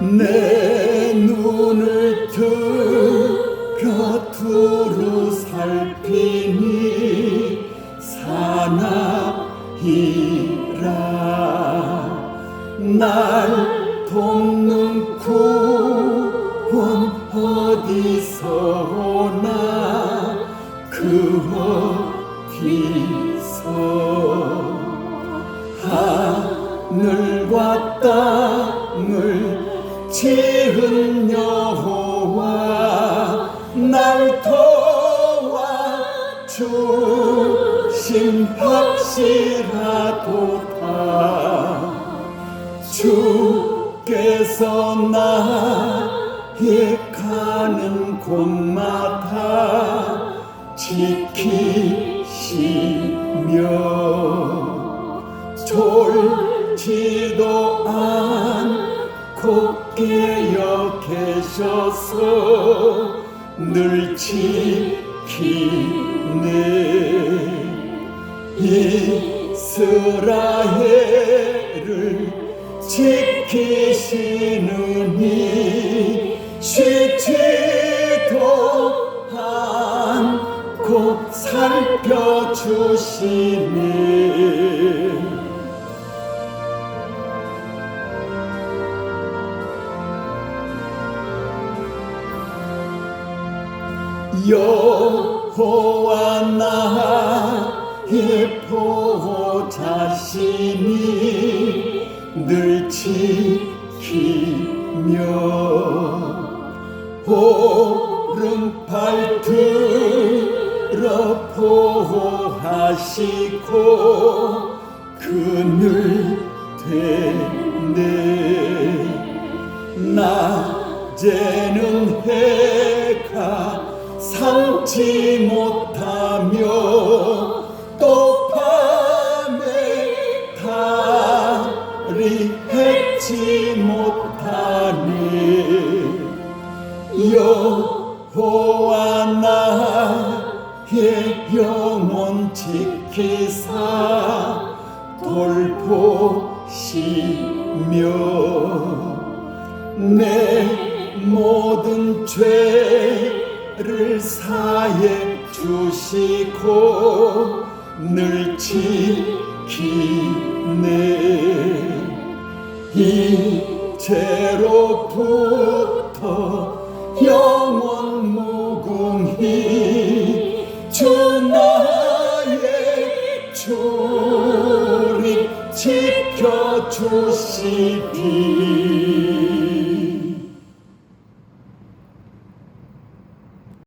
내 눈을 들어 두루 살피니 사나이라. 날 돕는 구원 어디서 오나 그 어디서. 하늘과 땅을 지은 여호와 날 도와주신 확실하도다. 주께서 나의 가는 곳마다 지키시며 졸지도 않고 깨어 계셔서 늘 지키네. 이스라엘을 지키시느니 쉬지도 않고 살펴주시네 여호와 나의 보호자시니 늘 지키며 오른팔 들어 보호하시고 그늘 되네. 낮에는 해가 삼지 못하며 또 밤에 달이 해지 못하니 여호와 나의 영혼 지키사 돌보시며 내 모든 죄 를 사해 주시고 늘 지키네. 이제로부터 영원 무궁히 주 나의 주리 지켜주시리